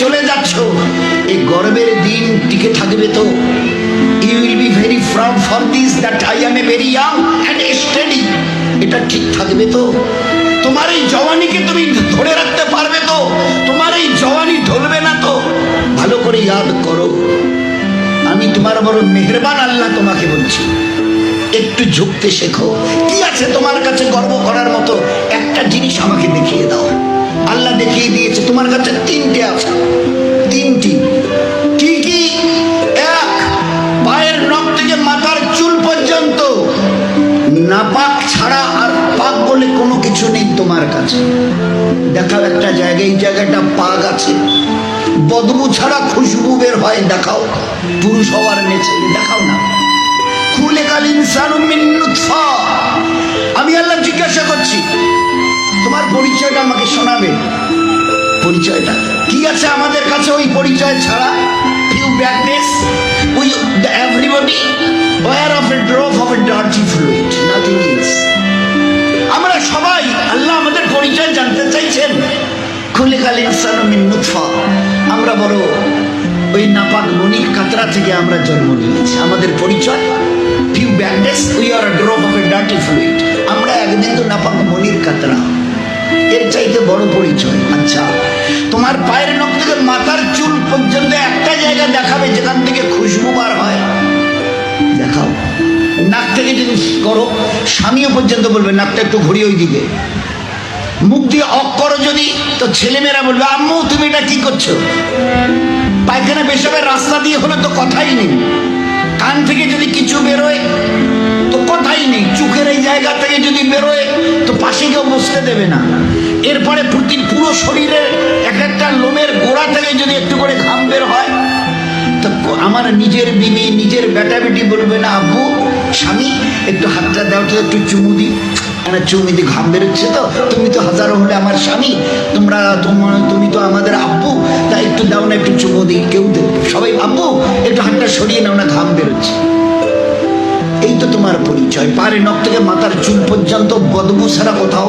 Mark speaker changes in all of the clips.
Speaker 1: চলে যাচ্ছ। এই গর্বের দিন টিকে থাকবে তো। You will be very proud for this that I am a very young and study এটা ঠিক থাকবে তো। তোমার এই জওয়ানিকে তুমি ধরে রাখতে পারবে তো। তোমার এই জওয়ানি ঢলবে না তো। ভালো করে ইয়াদ করো। আমি তোমার বড় মেহরবান আল্লাহ তোমাকে বলছি। একটু ঝুঁকতে শেখো। কি আছে তোমার কাছে গর্ব করার মতো? একটা জিনিস আমাকে দেখিয়ে দাও। আল্লাহ দেখিয়ে দিয়েছে, তোমার কাছে তিনটে আছে। তিনটি। কি এক পায়ের নখ থেকে মাথার চুল পর্যন্ত। নাপাক ছাড়া আর পাক বলে কোনো কিছু নেই তোমার কাছে। দেখাও একটা জায়গায়, এই জায়গাটা পাক আছে। বদবু ছাড়া খুশবু বের হয়, দেখাও। পুরুষ হওয়ার নেচে, দেখাও না। খুলে কাল ইনসানু মিন নুতফা আমি আল্লাহ জিজ্ঞাসা করছি তোমার পরিচয়টা আমাকে শোনাবে। পরিচয়টা। কি আছে আমাদের কাছে ওই পরিচয় ছাড়া? Few badness we everybody were of a drop of a dirty fluid nothing else আমরা সবাই আল্লাহ আমাদের পরিচয় জানতে চাইছেন। খুলে কাল ইনসানু মিন নুতফা। আমরা বড় ওই নাপাক মনিক কাতরা থেকে আমরা জন্ম নিয়েছি। আমাদের পরিচয়? Few badness we are drop of a dirty fluid আমরা একদিন তো নাপাক মনির কাতরা। এর চাইতে বড় পরিচয়। আচ্ছা তোমার পায়ের নখ থেকে মাথার চুল পর্যন্ত একটা জায়গা দেখাবে যেখান থেকে খুশবু বার হয়। দেখাও। নাক থেকে যদি করো, স্বামীও পর্যন্ত বলবে, নাকটা একটু ঘুরিয়ে ওই দিকে মুখ দিয়ে অক করো যদি, তো ছেলেমেয়েরা বলবে, আম্মু, তুমি এটা কি করছ? পায়খানা পেশাবের রাস্তা দিয়ে হলে তো কথাই নেই। কান থেকে যদি কিছু বেরোয়, তো কথাই নেই। চোখের এই জায়গা থেকে যদি বেরোয়, তো পাশে কেউ বসতে দেবে না। এরপরে পুরো শরীরের এক একটা লোমের গোড়া থেকে যদি একটু করে ঘাম বের হয়, তো আমার নিজের বিবি নিজের বেটা বেটি বলবে, না, আব্বু, স্বামী, একটু হাতটা দেওয়া একটু চুমু দিই। একটা চুমু দিয়ে ঘাম বেরোচ্ছে তো, তুমি তো হাজারো হলে আমার স্বামী, তোমরা তোমার তুমি তো আমাদের আব্বু, তাই একটু দাও না, একটু চুমো দিই, কেউ সবাই আব্বু একটু হাতটা সরিয়ে নাও না, ঘাম বেরোচ্ছে। এই তো তোমার পরিচয়, পারে নখ থেকে মাথার চুল পর্যন্ত বদবু ছাড়া কোথাও।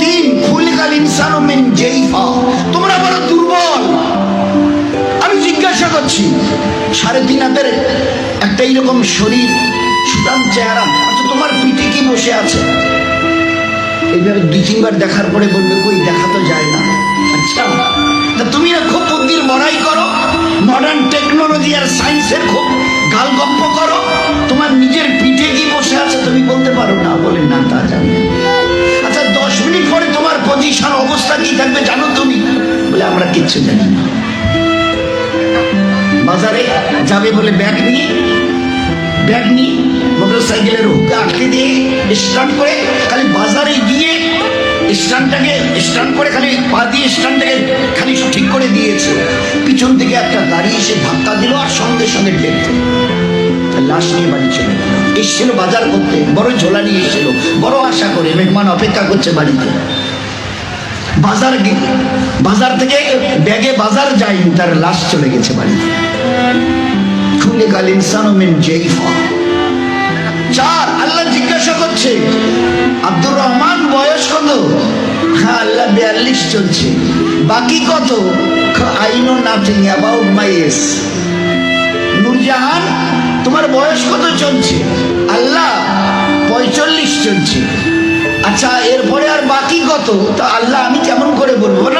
Speaker 1: তিন ফুলকাল ইনসানু মিন জেইফা, তোমরা বড় দুর্বল। আমি জিজ্ঞাসা করছি, সাড়ে তিন হাতের একটা এইরকম শরীর সুতাম চেহারা তোমার পিঠে কি বসে আছে? এইভাবে দুই তিনবার দেখার পরে বলবে, কই, দেখা তো যায় না। আচ্ছা তা তুমি না খুব বুদ্ধির বড়াই করো মডার্ন টেকনোলজি আর সায়েন্সের খুব গালগপ্প করো। তোমার নিজের পিঠে কি বসে আছে তুমি বলতে পারো না, বলে না, তা জানি আচ্ছা দশ মিনিট পরে তোমার পজিশন অবস্থা কি থাকবে জানো তুমি? বলে, আমরা কিচ্ছু জানি না। বাজারে যাবে বলে ব্যাগ নিয়ে ব্যাগ নিয়ে মোটর সাইকেলের হুকে আটকে দিয়ে স্টার্ট করে খালি বাজারে গিয়ে স্ট্যান্ডটাকে, স্ট্যান্ড করে খালি পা দিয়ে স্ট্যান্ডটাকে খালি ঠিক করে দিয়েছে। পিছন থেকে একটা গাড়ি এসে ধাক্কা দিল আর সঙ্গে সঙ্গে ডেট লাশ নিয়ে বাড়ি চলে গেল। এসছিল বাজার করতে, বড় ঝোলা নিয়ে এসেছিল। বড় আশা করে মেহমান অপেক্ষা করছে বাড়িতে। বাজার বাজার থেকে ব্যাগে বাজার যায়নি, তার লাশ চলে গেছে বাড়িতে। খুলে গাল ইনসান জেইফা। চার, আল্লাহ জিজ্ঞাসা করছে, আব্দুর রহমান হ্যাঁ নূরজাহান, তোমার বয়স কত চলছে? আল্লাহ পঁয়তাল্লিশ চলছে। আচ্ছা এরপরে আর বাকি কত? তা আল্লাহ আমি কেমন করে বলব?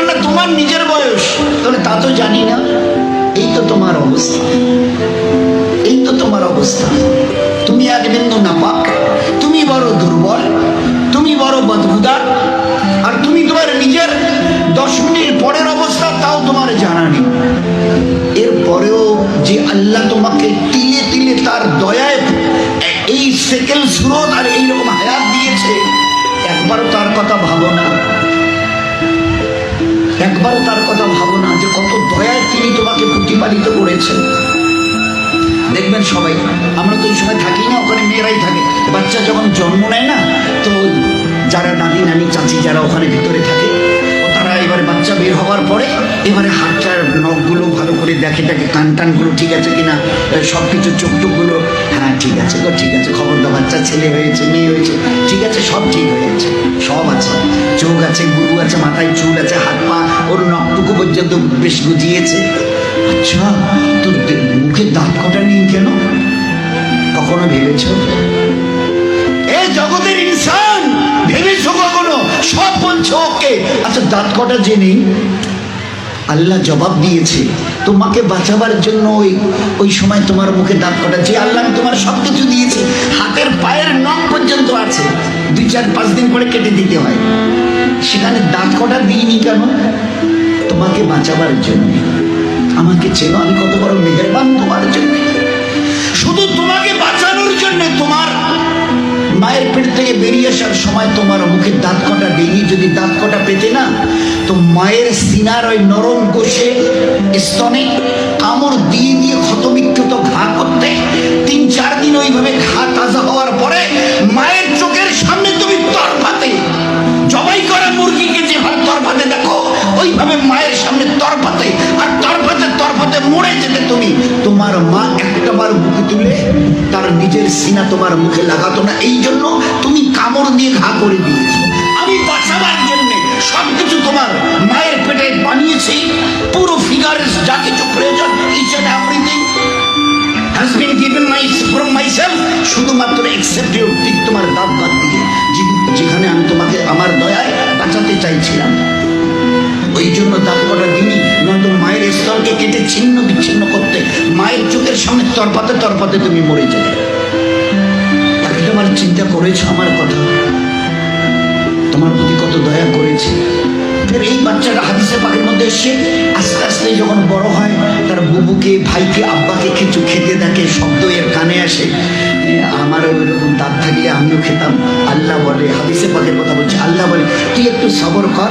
Speaker 1: অবস্থা। তুমি এক বিন্দু নাপাক, তুমি বড় দুর্বল, তুমি বড় বদবুদার আর তুমি তোমার নিজের দশ মিনিট পরের অবস্থা, তাও তোমার জানা নেই। এরপরেও যে আল্লাহ তোমাকে তিলে তিলে তার দয়ায় এই সেকেল স্রোত আর এইরকম হায়াত দিয়েছে, একবারও তার কথা ভাবো না। একবারও তার কথা ভাবো না যে কত দয়ায় তিনি তোমাকে প্রতিপালিত করেছেন। দেখবেন সবাই, আমরা তো ওই সময় থাকি না, ওখানে মেয়েরাই থাকে। বাচ্চা যখন জন্ম নেয় না, তো যারা দাদি, নানি, চাচি যারা ওখানে ভিতরে থাকে, তারা এবারে বাচ্চা বের হওয়ার পরে এবারে হাতটার নখগুলো ভালো করে দেখে দেখে কান টানগুলো ঠিক আছে কিনা সব কিছু চোখ টুকগুলো হ্যাঁ ঠিক আছে গো, ঠিক আছে খবর দাও বাচ্চা, ছেলে হয়েছে, মেয়ে হয়েছে, ঠিক আছে, সব ঠিক হয়ে হয়েছে সব আছে। চোখ আছে, গুরু আছে, মাথায় চুল আছে, হাত পা, ওর নখটুকু পর্যন্ত বেশ গুজিয়েছে। আচ্ছা তোর মুখে দাঁত কটা নেই কেন? কখনো ভেবেছ? এ জগতের ইনসান, ভেবেছো কখনো? সব বলছো ওকে। আচ্ছা দাঁত কটা যে আল্লাহ জবাব দিয়েছে, তোমাকে বাঁচাবার জন্য ওই ওই সময় তোমার মুখে দাঁত কটা যে আল্লাহ তোমার সব কিছু দিয়েছে, হাতের পায়ের নখ পর্যন্ত আছে। দুই, চার, পাঁচ দিন পরে কেটে দিতে হয়। সেখানে দাঁত কটা দিইনি কেন? তোমাকে বাঁচাবার জন্য। আমাকে চেনো আমি কত বড় মেহেরবান তোমার জন্য। শুধু তোমাকে বাঁচানোর জন্য তোমার মায়ের পেট থেকে বেরিয়ে আসার সময় তোমার মুখে দাঁত কটা দেয়নি যদি দাঁত কটা পেতে না, তো মায়ের সিনার ওই নরম কোষে স্তনে কামড় দিয়ে দিয়ে ক্ষতবিক্ষত ঘা করতে তিন চার দিন ওইভাবে ঘা তাজা হওয়ার পরে মায়ের চোখের সামনে তুমি তরফাতে, জবাই করা মুরগিকে যেভাবে তরফাতে দেখো, ওইভাবে মায়ের সামনে তরফাতে তরফাতে মরে যেতে তুমি। তোমার মা একটাবার মুখে তুলে, তার নিজের সিনা তোমার মুখে লাগাতো না। এই জন্য তুমি কামড় দিয়ে ঘা করে দিয়েছ। আমি বাঁচাবার জন্য সবকিছু তোমার মায়ের পেটে বানিয়েছি। পুরো ফিগারের যা কিছু প্রয়োজন each and everything has been given my, from myself শুধুমাত্র এক্সেপ্ট ইউর ঠিক তোমার দাঁত বাদ দিয়ে যেখানে আমি তোমাকে আমার দয়ায় বাঁচাতে চাইছিলাম। ওই জন্য দাঁত কটা দিনই নয়তো মায়ের স্তরকে কেটে ছিন্ন বিচ্ছিন্ন করতে মায়ের চোখের সামনে তরপাতে তরপাতে তুমি মরে যাবে। তাকে তোমার চিন্তা করেছ আমার কথা? তোমার প্রতি কত দয়া করেছে। ফের এই বাচ্চাটা হাদিসে পাখির মধ্যে এসে আস্তে আস্তে যখন বড় হয় তার বুবুকে ভাইকে আব্বাকে কিছু খেতে দেখে শব্দ এর কানে আসে এ, আমারও ওইরকম দাঁত থাকলে আমিও খেতাম। আল্লাহ বলে হাদিসে পাখির কথা বলছে আল্লাহ বলে তুই একটু সবর কর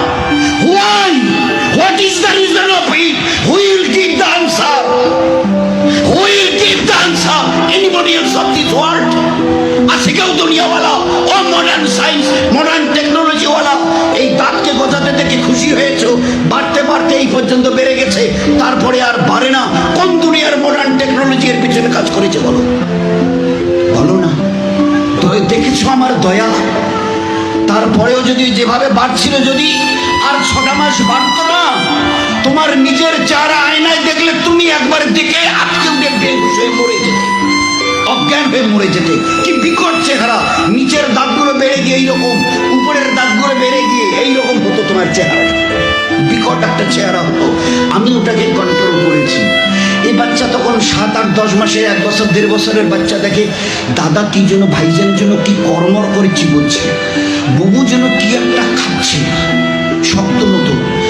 Speaker 1: Is the reason of it? Who will give the answer? Who will give the answer? Anybody else of this world? আছে কেউ দুনিয়াওয়ালা ও মডার্ন সায়েন্স মডার্ন টেকনোলজিওয়ালা এই দাঁতকে গজাতে দেখে খুশি হয়েছো বাড়তে বাড়তে এই পর্যন্ত বেড়ে গেছে তারপরে আর বাড়ে না কোন দুনিয়ার মডার্ন টেকনোলজি এর পিছনে কাজ করেছে বলো বলো না তো দেখেছ আমার দয়া তারপরেও যদি যেভাবে বাড়ছিল যদি আর ছটা মাস বাড়তো না তোমার নিজের চারা আয়নায় দেখলে তুমি একবার দেখে আটকে উঠে বেহুশ হয়ে মরে যেতে। অজ্ঞান হয়ে মরে যেতে। কি বিকট চেহারা। নিচের দাঁতগুলো বেড়ে গিয়ে এইরকম, উপরের দাঁতগুলো বেড়ে গিয়ে এইরকম হতো তোমার চেহারা। বিকট একটা চেহারা হতো। আমি ওটাকে কন্ট্রোল করেছি। এই বাচ্চা তখন সাত আট দশ মাসের এক বছর, দেড় বছরের বাচ্চা দেখে, দাদা কি যেন ভাইজান যেন কি কর্মর করে বলছে। বুবু যেন কি একটা খাচ্ছে শক্ত মতো।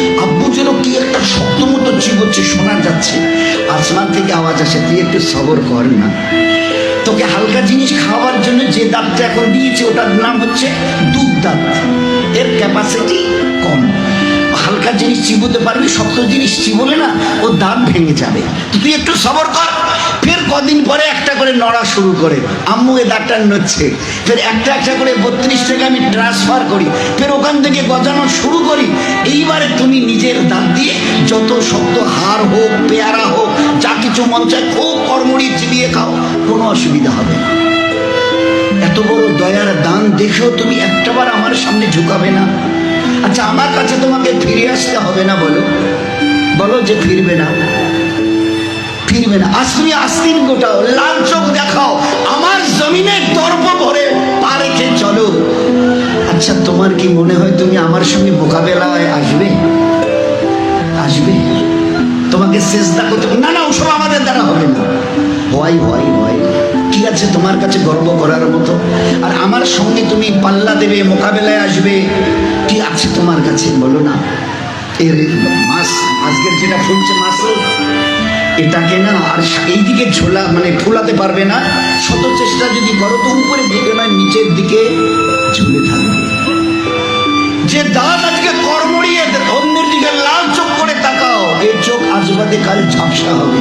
Speaker 1: যেন কি একটা শক্ত মতো চিবোচ্ছে শোনা যাচ্ছে। আসমান থেকে আওয়াজ আসে, তুই একটু সবর কর না। তোকে হালকা জিনিস খাওয়ার জন্য যে দাঁতটা এখন দিয়েছে, ওটার নাম হচ্ছে দুধ দাঁত। এর ক্যাপাসিটি কম। হালকা জিনিস চিবোতে পারবি, শক্ত জিনিস চিবোলে না, ও দাঁত ভেঙে যাবে। তুই একটু সবর কর। কদিন পরে একটা করে নড়া শুরু করে। আম্মু এ দাঁতটা নড়ছে। ফের একটা একটা করে বত্রিশ টাকা আমি ট্রান্সফার করি। ফের ওখান থেকে গজানো শুরু করি। এইবারে তুমি নিজের দাঁত দিয়ে যত শক্ত হাড় হোক, পেয়ারা হোক, যা কিছু মন চায়, খুব কর্মড়ি চিবিয়ে খাও। কোনো অসুবিধা হবে না। এত বড় দয়ার দান দেখেও তুমি একটাবার আমার সামনে ঝুঁকাবে না। আচ্ছা আমার কাছে তোমাকে ফিরে আসতে হবে না বলো? বলো যে ফিরবে না। ফিরবে না। আজ তুমি আস্তিন গোটাও, লাল চোখ দেখাও, আমার জমিনে দর্প ভরে পা রেখে চলো। আচ্ছা তোমার কি মনে হয় তুমি আমার সঙ্গে মোকাবেলায় আসবে? আসবে। তোমাকে চেষ্টা করতে না না, ওসব আমাদের দ্বারা হবে না। ভয় ভয় ভয়। কি আছে তোমার কাছে গর্ব করার মতো? আর আমার সঙ্গে তুমি পাল্লা দেবে, মোকাবেলায় আসবে। কি আছে তোমার কাছে? বলো না। এর মাস আজকের যেটা ফুলছে মাস এটাকে না, আর এইদিকে ঝোলা মানে ফোলাতে পারবে না। শত চেষ্টা যদি করো, তো উপরে দিকে নয়, নিচের দিকে ঝুলে থাকবে। যে দাঁত আজকে কর্মড়িয়ে অন্যের দিকে লাল চোখ করে তাকায় কাল ঝাপসা হবে।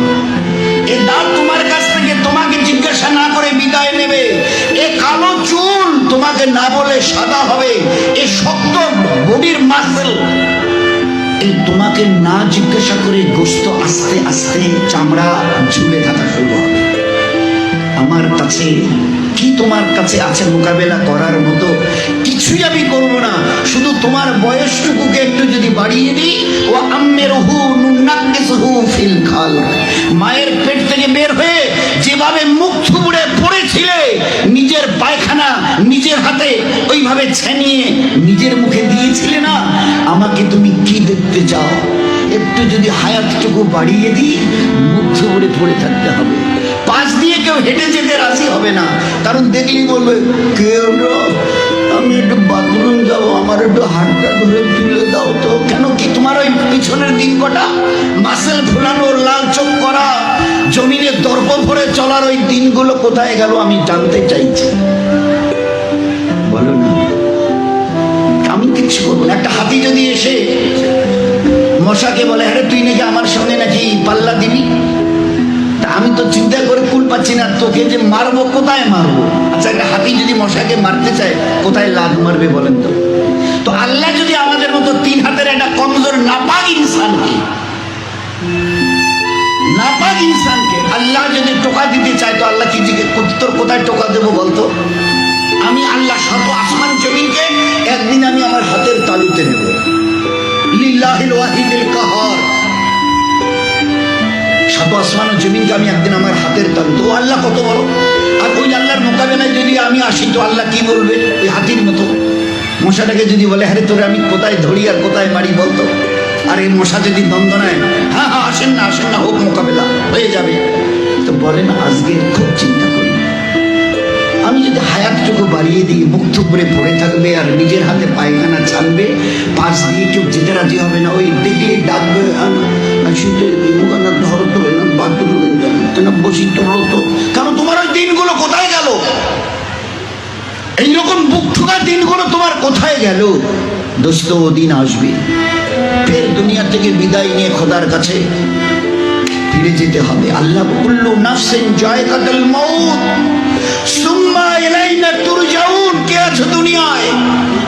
Speaker 1: এ দাঁত তোমার কাছ থেকে তোমাকে জিজ্ঞাসা না করে বিদায় নেবে। এ কালো চুল তোমাকে না বলে সাদা হবে। এ শক্ত বডির মাসেল এই তোমাকে না জিজ্ঞাসা করে গোস্ত আস্তে আস্তে চামড়া ঝুলে থাকা শুরু হবে। আমার কাছে কি তোমার কাছে আছে মোকাবেলা করার মতো? কিছুই আমি করব না। শুধু তোমার বয়সটুকুকে একটু যদি বাড়িয়ে দিই, ও আম্মের হু মায়ের পেট থেকে বের হয়ে যেভাবে মুখ থুবড়ে পড়েছিলে, নিজের পায়খানা নিজের হাতে ওইভাবে ছেনিয়ে নিজের মুখে দিয়েছিলে না? আমাকে তুমি কি দেখতে চাও? একটু যদি হায়াতটুকু বাড়িয়ে দিই, মুখ থুবড়ে পড়ে থাকতে হবে। পাশ দিয়ে কেউ হেঁটে যেতে রাজি হবে না। কারণ দেখলেই বলবে, কেউ একটু বাথরুম যাব আমার একটু হাতটা ধরে তুলে দাও তো। কেন কি তোমার ওই পিছনের দিন কটা? মাসেল ফুলানো, লাল চোখ করা, জমিনে দর্প ভরে চলার ওই দিনগুলো কোথায় গেল আমি জানতে চাইছি। বলো না। আমি কিছু করব না। একটা হাতি যদি এসে মশাকে বলে, আরে তুই নাকি আমার সঙ্গে নাকি পাল্লা দিবি? আমি তো চিন্তা করে কুল পাচ্ছি না, তোকে যে মারবো, কোথায় মারবো? আচ্ছা একটা হাতি যদি মশাকে মারতে চায়, কোথায় লাগ মারবে বলেন তো? তো আল্লাহ যদি আমাদের মতো তিন হাতের একটা কমজোর, নাপাক ইনসানকে নাপাক ইনসানকে আল্লাহ যদি টোকা দিতে চায়, তো আল্লাহ কি তোর কোথায় টোকা দেবো বলতো আমি আল্লাহ শত আসমান জমিনকে একদিন আমি আমার হাতের তালুতে নেব। লিল্লাহিল ওয়াহিদিল কাহার। শত আসমান ও জমিনকে আমি একদিন আমার হাতের তালু তো আল্লাহ কত বড়? আর ওই আল্লাহর মোকাবেলায় যদি আমি আসি, তো আল্লাহ কি বলবে? ওই হাতির মতো। মশাটাকে যদি বলে হ্যাঁ তোরে আমি কোথায় ধরি আর কোথায় মারি বলতো আর এই মশা যদি দ্বন্দ্ব নেয় হ্যাঁ হ্যাঁ আসেন না আসেন না, হোক মোকাবেলা, হয়ে যাবে। তো বলেন, আজকে খুব চিন্তা করি। আমি যদি হায়াতটুকু বাড়িয়ে দিই মুখ থুবড়ে পড়ে থাকবে আর নিজের হাতে পায়খানা ছানবে পাশ দিয়ে কেউ যেতে রাজি হবে না, ওই দেখলে ডাকবে বসি কারণ তোমার দিনগুলো কোথায় বুক দিনগুলো তোমার কোথায় দিন আসবে। থেকে বিদায় নিয়ে খোদার কাছে ফিরে যেতে হবে। আল্লাহ কুল্লু নাফসিন জায়কাতুল মাউত। সুম্মা ইলাইনা তুরজাউন কে আছো দুনিয়ায়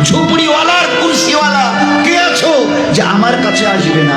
Speaker 1: ঝুপড়িওয়ালার কুর্সিওয়ালা কে আছো যে আমার কাছে আসবে না?